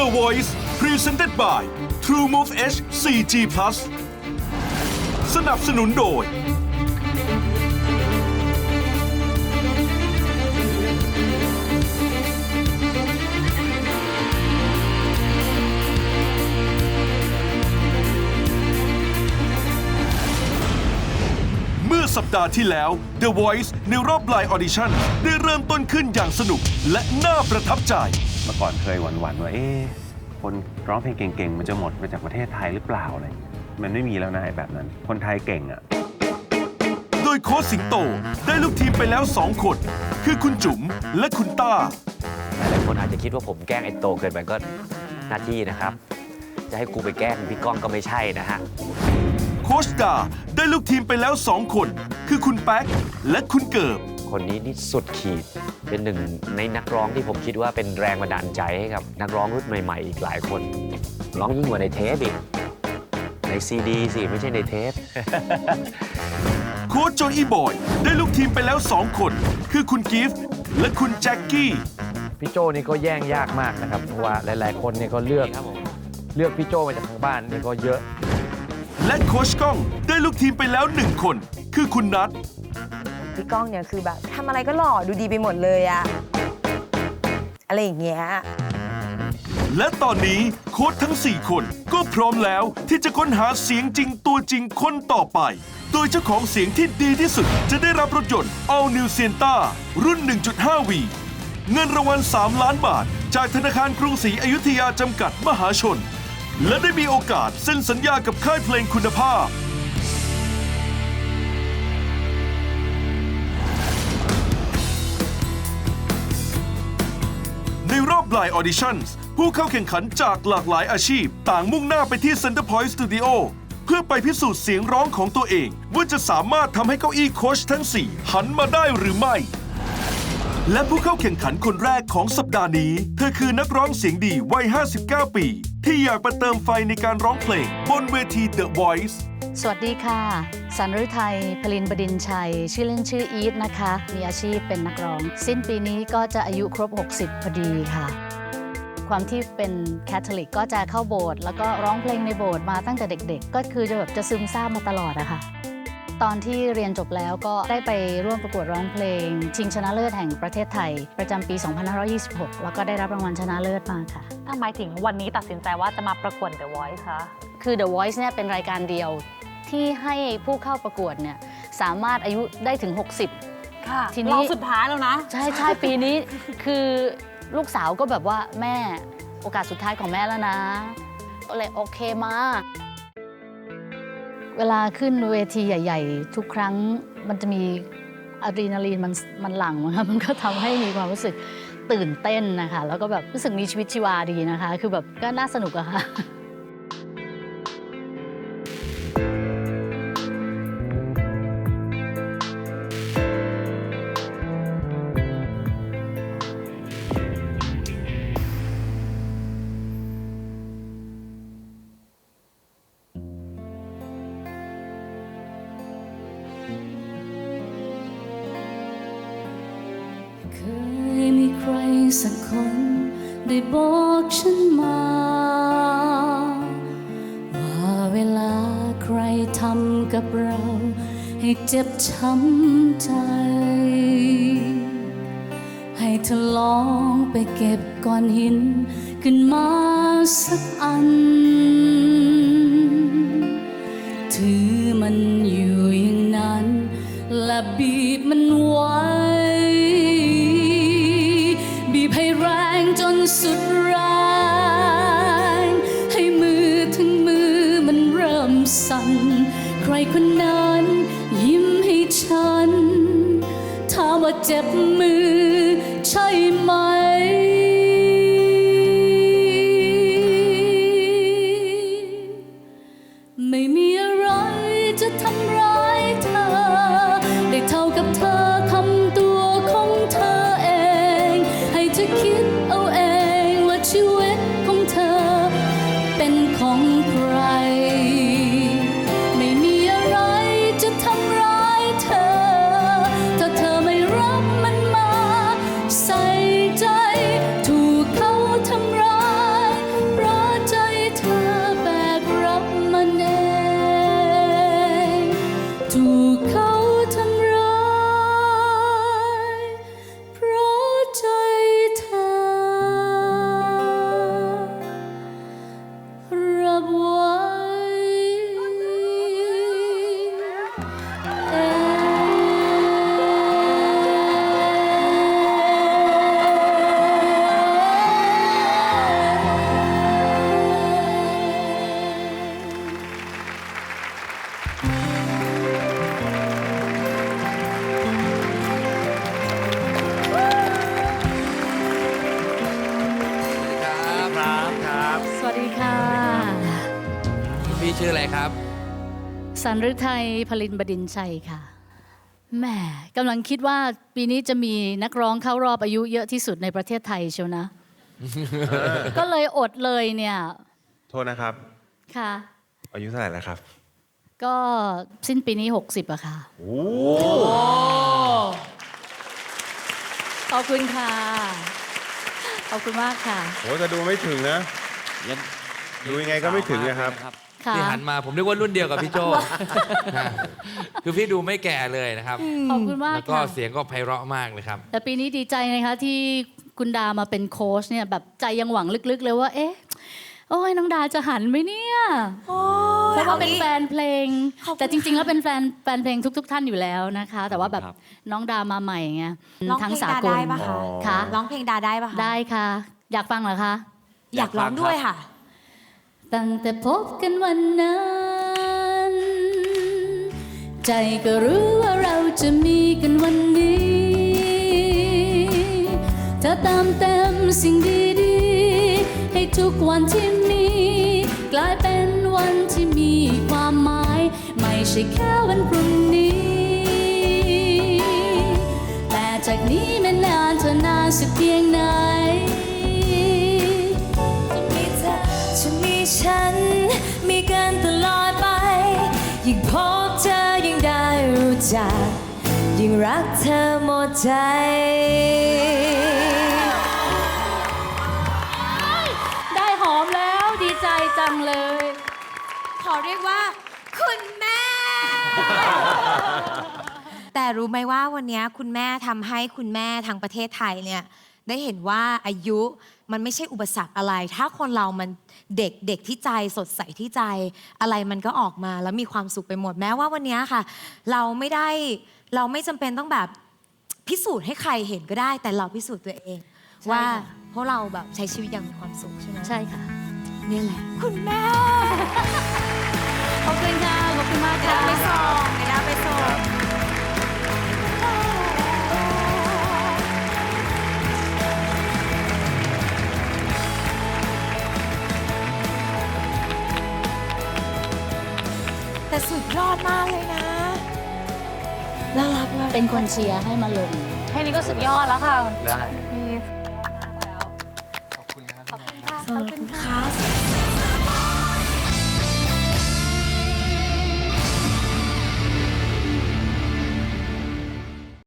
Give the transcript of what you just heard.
The Voice Presented by TrueMove H 4G Plus สนับสนุนโดย เมื่อสัปดาห์ที่แล้ว The Voice ในรอบไลน์ออดิชั่นได้เริ่มต้นขึ้นอย่างสนุกและน่าประทับใจ เมื่อก่อนเคยหวั่นๆว่าเอ๊ะคนร้องเพลงเก่งๆ มันจะหมดไปจากประเทศไทยหรือเปล่าอะไรมันไม่มีแล้วนะไอ้แบบนั้น คนไทยเก่งอะ โดยโค้ชสิงโตได้ลูกทีมไปแล้ว 2 คน คือคุณจุ๋มและคุณต้า หลายคนอาจจะคิดว่าผมแกล้งไอ้โตเกินไปก็หน้าที่นะครับ จะให้กูไปแกล้งพี่ก้องก็ไม่ใช่นะฮะ โค้ชดาได้ลูกทีมไปแล้ว 2 คน คือคุณแป๊กและคุณเกิบ คนนี้นี่สุดขีด เป็นหนึ่งในนักร้องที่ผมคิดว่าเป็นแรงบันดาลใจให้กับนักร้องรุ่นใหม่ ๆ อีกหลายคน ร้องยิ่งกว่าในเทปอีก ในซีดีสิไม่ใช่ในเทป โค้ชโจอีบอย ได้ลูกทีมไปแล้ว 2 คน คือคุณกิฟต์และคุณแจ็คกี้ พี่โจนี่ก็แย่งยากมากนะครับ เพราะว่าหลาย ๆ คนเนี่ยก็เลือกครับผม เลือกพี่โจมาจากทางบ้านนี่ก็เยอะ และโค้ชก้องได้ลูกทีมไปแล้ว 1 คน คือคุณนัท พี่ก้องเนี่ยคือแบบทำอะไรก็หล่อดูดีไปหมดเลยอะอะไรอย่างเงี้ย และตอนนี้โค้ชทั้ง 4 คนก็พร้อมแล้วที่จะค้นหาเสียงจริงตัวจริงคนต่อไป โดยเจ้าของเสียงที่ดีที่สุดจะได้รับรถยนต์ All New Sienna รุ่น 1.5V เงินรางวัล 3 ล้านบาท จากธนาคารกรุงศรีอยุธยาจำกัดมหาชน และได้มีโอกาสเซ็นสัญญากับค่ายเพลงคุณภาพ ในรอบไลน์ออดิชั่นผู้เข้าแข่งขันจากหลากหลายอาชีพ ต่างมุ่งหน้าไปที่ Center Point Studio เพื่อไปพิสูจน์เสียงร้องของตัวเอง ว่าจะสามารถทำให้เก้าอี้โค้ชทั้ง 4 หันมาได้หรือไม่ และผู้เข้าแข่งขันคนแรกของสัปดาห์นี้ เธอคือนักร้องเสียงดีวัย 59 ปี ที่อยากมาเติมไฟในการร้องเพลง บนเวที The Voice สวัสดีค่ะ สันฤทัยพลินบดินชัย ชื่อเล่นชื่ออีทนะคะ มีอาชีพเป็นนักร้อง สิ้นปีนี้ก็จะอายุครบ 60 พอดีค่ะ ความที่เป็นแคทอลิกก็จะเข้าโบสถ์แล้วก็ร้องเพลงในโบสถ์มาตั้งแต่เด็ก ๆ ก็คือจะแบบจะซึมซาบมาตลอดอะค่ะตอนที่เรียนจบแล้วก็ได้ไปร่วมประกวดร้องเพลง ชิงชนะเลิศแห่งประเทศไทย ประจำปี 2526 แล้วก็ได้รับรางวัลชนะเลิศมาค่ะทำไมถึงวันนี้ตัดสินใจว่าจะมาประกวด The Voice คะ คือ The Voice เนี่ยเป็นรายการเดียว ที่ให้ผู้เข้าประกวดเนี่ยสามารถอายุได้ถึง 60 ค่ะทีนี้ รอบสุดท้ายแล้วนะ ใช่ใช่ปีนี้ คือลูกสาวก็แบบว่าแม่โอกาสสุดท้ายของแม่แล้วนะก็เลยโอเคมา เวลาขึ้นเวทีใหญ่ ๆ ทุกครั้งมันจะมีอะดรีนาลีนมันมันหลั่งมั้งคะมันก็ทำให้มีความรู้สึกตื่นเต้นนะคะ แล้วก็แบบรู้สึกมีชีวิตชีวาดีนะคะ คือแบบก็น่าสนุกอะค่ะ เคยมีใครสักคน ได้บอกฉันมา ว่าเวลาใครทำกับเรา ให้เจ็บช้ำใจ ให้เธอลองไปเก็บก้อนหิน ขึ้นมาสักอัน ถือมัน สุดแรงให้มือทั้งมือมันเริ่มสั่น ใครคนนั้นยิ้มให้ฉันถามว่าเจ็บมือใช่ไหม ครับครับสวัสดีค่ะ พี่ชื่ออะไรครับ สันฤทัยผลินบดินชัยค่ะแหมกำลังคิดว่าปีนี้จะมีนักร้องเข้ารอบอายุเยอะที่สุดในประเทศไทยเชียวนะ ก็เลยอดเลยเนี่ย โทษนะครับ ค่ะ อายุเท่าไหร่แล้วครับ ก็สิ้นปีนี้ 60อะค่ะ โอ้ขอบคุณค่ะ ขอบคุณมากค่ะ โหแต่ดูไม่ถึงนะ ยังดูยังไงก็ไม่ถึงนะครับ ค่ะ ที่หันมาผมนึกว่ารุ่นเดียวกับพี่โจคือพี่ดูไม่แก่เลยนะครับ ขอบคุณมากแล้วก็ค่ะ เสียงก็ไพเราะมากเลยครับ แต่ปีนี้ดีใจนะคะที่คุณดามาเป็นโค้ชเนี่ยแบบใจยังหวังลึกๆเลยว่า เอ๊ะ โอ้ยน้องดาจะหันไหมเนี่ยโอ้เพราะว่าเป็นแฟนเพลงขอบคุณแต่จริงๆแล้วเป็นแฟนแฟนเพลงทุก ๆ ท่านอยู่แล้วนะคะ แต่ว่าแบบครับน้องดามาใหม่ไงร้องเพทั้งลงสาดากลได้ปะคะค่ะร้องเพลงดาได้ปะคะได้ค่ะ อยากฟังเหรอคะ อยากร้องด้วยค่ะ ตั้งแต่พบกันวันนั้น ใจก็รู้ว่าเราจะมีกันวันนี้เธอตามเต็มสิ่งดีๆ ให้ทุกวันที่มีกลายเป็นวันที่มีความหมาย ไม่ใช่แค่วันพรุ่งนี้ แต่จากนี้ไม่นานเธอนานสักเพียงไหนจะมีเธอจะมีฉัน มีกันตลอดไป ยิ่งพบเธอยิ่งได้รู้จัก ยิ่งรักเธอหมดใจ จังเลย ขอเรียกว่า คุณแม่ แต่รู้ไหมว่าวันนี้คุณแม่ทำให้คุณแม่ทางประเทศไทยเนี่ย ได้เห็นว่าอายุมันไม่ใช่อุปสรรคอะไร ถ้าคนเรามันเด็กเด็กที่ใจสดใสที่ใจ อะไรมันก็ออกมาแล้วมีความสุขไปหมดแม้ว่าวันนี้ค่ะ เราไม่ได้เราไม่จำเป็นต้องแบบพิสูจน์ให้ใครเห็นก็ได้ แต่เราพิสูจน์ตัวเอง ว่าเพราะเราแบบใช้ชีวิตอย่างมีความสุขใช่ไหม ใช่ค่ะ เนี่ยแหละ คุณแม่ ขอบคุณค่ะ ขอบคุณมากเดี๋ยวค่ะเราไปส่งเดี๋ยวเราไปส่งแต่สุดยอดมากเลยนะน่ารักมากเป็นคนเชียร์ให้มาลง แค่นี้ก็สุดยอดแล้วค่ะ ได้ ขอบคุณค่ะ